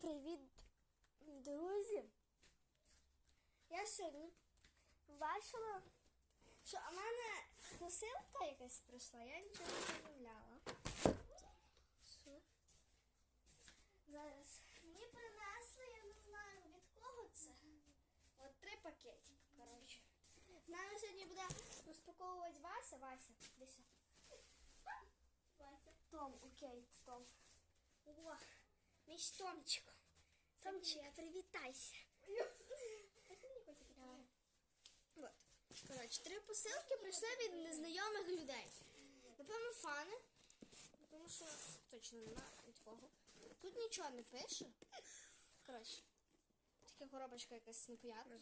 привіт, друзі! Я сьогодні бачила, що у мене посилка якась прийшла, я нічого не замовляла. Зараз мені принесли, я не знаю від кого це. От три пакетики, коротше. З нами сьогодні буде розпаковувати Вася. Вася, десь. Вася. Том, окей, Том. О, мій Томчик. Томчик, привітайся. Вот. Коротше, три посилки прийшли від незнайомих людей. Напевно, фани. Тому що точно нема від кого. Тут нічого не пише. Коротше. Така коробочка якась непонятна.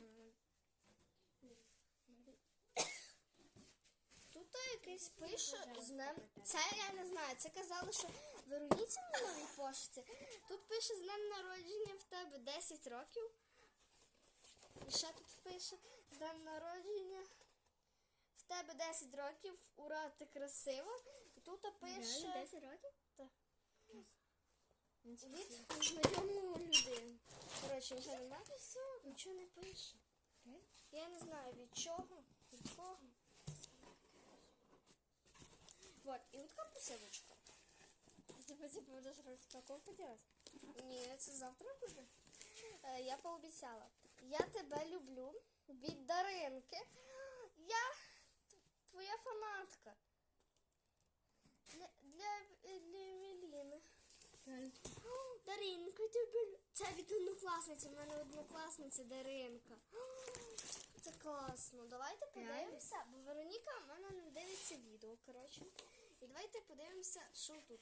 Тут якийсь пише з ним. Це я не знаю. Це казали, що Вероніці на новій пошті. Тут пише з днем народження в тебе 10 років. І ще тут пише з днем народження. В тебе 10 років, ура, ти красива. І тут пише. 10 років? Так. Від знайомої людини. Коротше, нічого немає. Нічого не пише. Я не знаю від чого, від кого. Вот, і от така посилочка. Типа, типа, будеш розпаковку делать? Це завтра буде. Е, я пообіцяла. Я тебе люблю від Даринки. Я твоя фанатка. Для, для, для Евеліни. О, Даринка, тебе Це від однокласниці. У мене однокласниця Даринка. Це класно. Давайте подивимося, бо Вероніка в мене не дивиться відео, коротше. І давайте подивимося, що тут.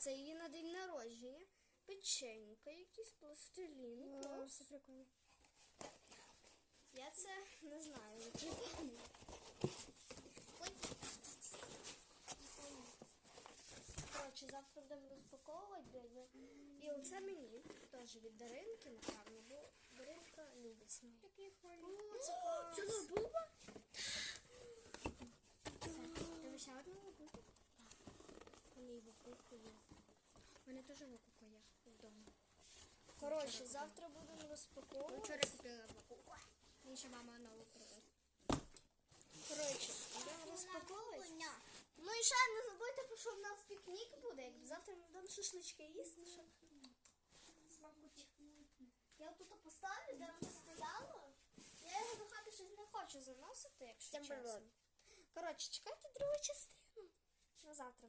Це її на день народження. Печенька, якийсь пластилін. клас. Все прикольно. Я це не знаю. Коротше, завтра будемо розпаковувати. І оце мені теж від Даринки, напевно, бо Даринка любить. Який О, це клас. Це лабуба? Ти ще одну лабубу? Мені його. У мене теж лабуба є вдома. Коротше, завтра будемо розпаковувати. Вчора купила лабубу. Мені ще мама нову привезла. Коротше, будемо розпаковувати. Ну і ще не забудьте, що в нас пікнік буде. Як завтра ми будемо шашлички їсти, щоб смакуть. Я тут поставлю, де воно стояло. Я його до хати щось не хочу заносити, якщо чесно. Коротше, чекайте другу частину на завтра.